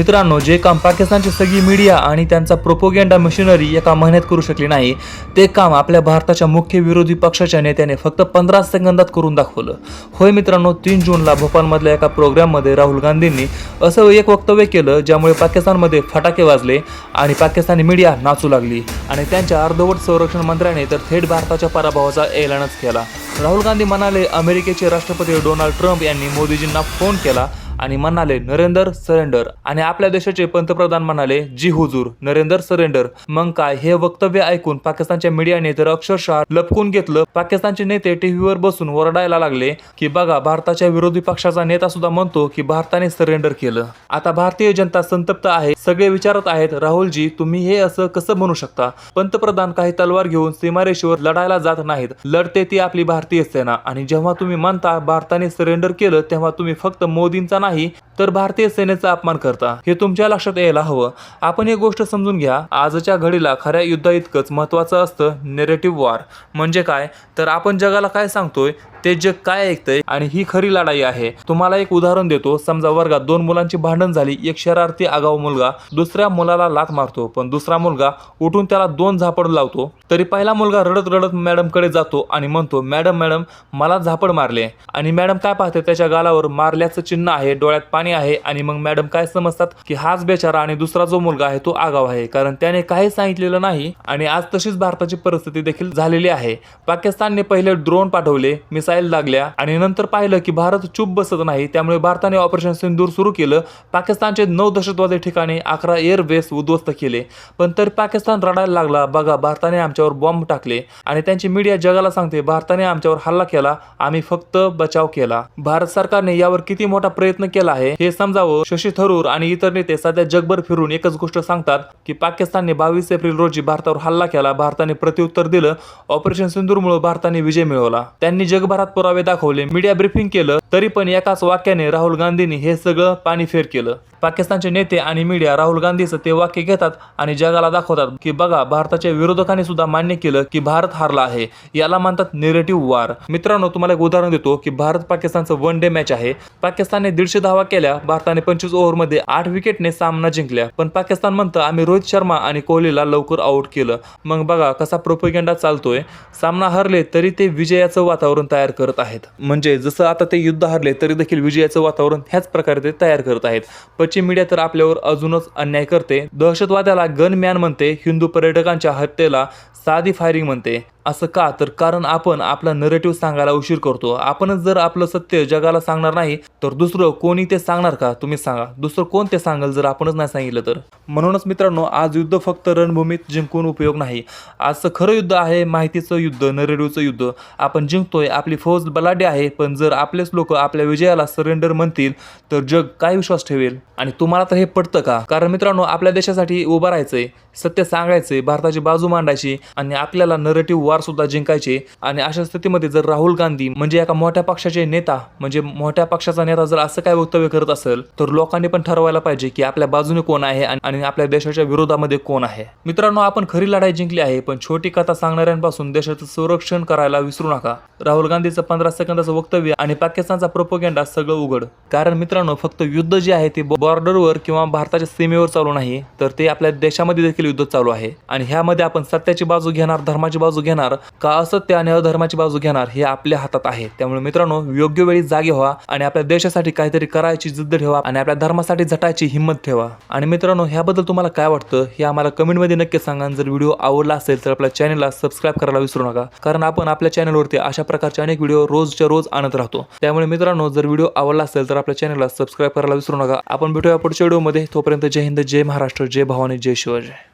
मित्रांनो जे काम पाकिस्तानची सगळी मीडिया आणि त्यांचा प्रोपोगेंडा मशिनरी एका महिन्यात करू शकली नाही ते काम आपल्या भारताच्या मुख्य विरोधी पक्षाच्या नेत्याने फक्त पंधरा सेकंदात करून दाखवलं. होय मित्रांनो तीन जूनला भोपाळमधल्या एका प्रोग्राममध्ये राहुल गांधींनी असं एक वक्तव्य केलं ज्यामुळे पाकिस्तानमध्ये फटाके वाजले आणि पाकिस्तानी मीडिया नाचू लागली आणि त्यांच्या अर्धवट संरक्षण मंत्र्याने तर थेट भारताच्या पराभवाचा ऐलानच केला. राहुल गांधी म्हणाले अमेरिकेचे राष्ट्रपती डोनाल्ड ट्रम्प यांनी मोदीजींना फोन केला आणि म्हणाले नरेंद्र सरेंडर आणि आपल्या देशाचे पंतप्रधान म्हणाले जी हुजूर नरेंदर सरेंडर मग काय हे वक्तव्य ऐकून पाकिस्तानच्या मीडियाने तर अक्षरशः लपकून घेतलं. पाकिस्तानचे नेते टीव्हीवर बसून ओरडायला लागले की बघा भारताच्या विरोधी पक्षाचा नेता सुद्धा म्हणतो की भारताने सरेंडर केलं. आता भारतीय जनता संतप्त आहे. सगळे विचारत आहेत राहुलजी तुम्ही हे असं कसं म्हणू शकता? पंतप्रधान काही तलवार घेऊन सीमारेषेवर लढायला जात नाहीत. लढते ती आपली भारतीय सेना आणि जेव्हा तुम्ही म्हणता भारताने सरेंडर केलं तेव्हा तुम्ही फक्त मोदींचा नाही नाही तर भारतीय सेनेचा अपमान करता. हे तुमच्या लक्षात यायला हवं. आपण एक गोष्ट समजून घ्या. आजच्या घडीला खऱ्या युद्धा इतकंच महत्वाचं असतं नेरेटिव्ह वॉर म्हणजे काय? तर आपण जगाला काय सांगतोय? ते जग काय ऐकतंय? आणि ही खरी लढाई आहे. तुम्हाला एक उदाहरण देतो. समजा वर्गात दोन मुलांची भांडण झाली. एक शरारती आगाऊ मुलगा दुसऱ्या मुलाला लात मारतो. पण दुसरा मुलगा उठून त्याला दोन झापड लावतो. तरी पहिला मुलगा रडत रडत मॅडमकडे जातो आणि म्हणतो मॅडम मॅडम मला झापड मारले. आणि मॅडम काय पाहते? त्याच्या गालावर मारल्याचं चिन्ह आहे. डोळ्यात पाणी आहे आणि मग मॅडम काय समजतात की हाच बेचारा आणि दुसरा जो मुलगा आहे तो आगाव आहे. कारण त्याने काही सांगितलेलं नाही आणि आज तशीच भारताची परिस्थिती देखील झालेली आहे. पाकिस्तानने पहिले ड्रोन पाठवले मिसाईल लागल्या आणि नंतर पाहिलं की भारत चूप बसत नाही. त्यामुळे भारताने ऑपरेशन सिंदूर सुरू केलं. पाकिस्तानचे नऊ दहशतवादी ठिकाणी अकरा एअर बेस उद्ध्वस्त केले. पण तरी पाकिस्तान रडायला लागला. बघा भारताने आमच्यावर बॉम्ब टाकले आणि त्यांची मीडिया जगाला सांगते भारताने आमच्यावर हल्ला केला. आम्ही फक्त बचाव केला. भारत सरकारने यावर किती मोठा प्रयत्न केला आहे. हे समजावं शशी थरूर आणि इतर नेते सध्या जगभर फिरून एकच गोष्ट सांगतात की पाकिस्तानने बावीस एप्रिल रोजी भारतावर हल्ला केला. भारताने प्रत्युत्तर दिलं ऑपरेशन सिंदूरमुळे भारताने विजय मिळवला. त्यांनी जगभरात पुरावे दाखवले मीडिया ब्रिफिंग केलं तरी पण एकाच वाक्याने राहुल गांधींनी हे सगळं पाणी फेर केलं. पाकिस्तानचे नेते आणि मीडिया राहुल गांधीचं ते वाक्य घेतात आणि जगाला दाखवतात की बघा भारताच्या विरोधकांनी सुद्धा मान्य केलं की भारत हारला आहे. याला मानतात नेरेटिव्ह वार मित्रांनो तुम्हाला एक उदाहरण देतो की भारत पाकिस्तानचं वन डे मॅच आहे. पाकिस्तानने दीडशे धावा केल्या भारताने पंचवीस ओव्हरमध्ये आठ विकेटने सामना जिंकल्या. पण पाकिस्तान म्हणतं आम्ही रोहित शर्मा आणि कोहलीला लवकर आउट केलं. मग बघा कसा प्रोपोगेंडा चालतोय. सामना हरले तरी ते विजयाचं वातावरण तयार करत आहेत. म्हणजे जसं आता ते युद्ध हरले तरी देखील विजयाचं वातावरण ह्याच प्रकारे ते तयार करत आहेत. पश्चिम मीडिया तर आपल्यावर अजूनच अन्याय करते. दहशतवाद्याला गन मॅन म्हणते हिंदू पर्यटकांच्या हत्येला साधी फायरिंग म्हणते. असं का? तर कारण आपण आपला नरेटिव्ह सांगायला उशीर करतो. आपणच जर आपलं सत्य जगाला सांगणार नाही तर दुसरं कोणी ते सांगणार का? तुम्ही सांगा. दुसरं कोण ते सांगेल जर आपणच नाही सांगितलं तर? म्हणूनच मित्रांनो आज युद्ध फक्त रणभूमीत जिंकून उपयोग नाही. आजचं खरं युद्ध आहे माहितीचं युद्ध नरेटिव्हचं युद्ध. आपण जिंकतोय आपली फौज बलाढ्य आहे पण जर आपलेच लोक आपल्या विजयाला सरेंडर म्हणतील तर जग काय विश्वास ठेवेल? आणि तुम्हाला तर हे पडतं का? कारण मित्रांनो आपल्या देशासाठी उभं राहायचंय सत्य सांगायचंय भारताची बाजू मांडायची आणि आपल्याला नरेटिव्ह वार सुद्धा जिंकायचे. आणि अशा स्थितीमध्ये जर राहुल गांधी म्हणजे एका मोठ्या पक्षाचे नेता म्हणजे मोठ्या पक्षाचा नेता जर असं काय वक्तव्य करत असेल तर लोकांनी पण ठरवायला पाहिजे की आपल्या बाजूने कोण आहे आणि आणि आपल्या देशाच्या विरोधामध्ये कोण आहे. मित्रांनो आपण खरी लढाई जिंकली आहे पण छोटी कथा सांगणाऱ्यांपासून देशाचं संरक्षण करायला विसरू नका. राहुल गांधीचं पंधरा सेकंदाचं वक्तव्य आणि पाकिस्तानचा प्रोपोगेंडा सगळं उघड. कारण मित्रांनो फक्त युद्ध जे आहे ते बॉर्डरवर किंवा भारताच्या सीमेवर चालू नाही तर ते आपल्या देशामध्ये देखील युद्ध चालू आहे. आणि ह्यामध्ये आपण सत्याची बाजू घेणार धर्माची बाजू घेणार का असत्य अधर्माची बाजू घेणार हे आपल्या हातात आहे. त्यामुळे मित्रांनो योग्य वेळी जागे व्हा आणि आपल्या देशासाठी काहीतरी करायची जिद्द ठेवा आणि आपल्या धर्मासाठी झटायची हिंमत ठेवा. आणि मित्रांनो ह्याबद्दल तुम्हाला काय वाटतं हे आम्हाला कमेंटमध्ये नक्की सांगा जर व्हिडिओ आवडला असेल तर आपल्या चॅनलला सबस्क्राईब करायला विसरू नका. कारण आपण आपल्या चॅनलवरती अशा प्रकारचे अनेक व्हिडिओ रोजच्या रोज आणत राहतो. त्यामुळे मित्रांनो जर व्हिडिओ आवडला असेल तर आपल्या चॅनलला सबस्क्राईब करायला विसरू नका. आपण भेटूया पुढच्या व्हिडिओमध्ये. तोपर्यंत जय हिंद जय महाराष्ट्र जय भवानी जय शिवाजी.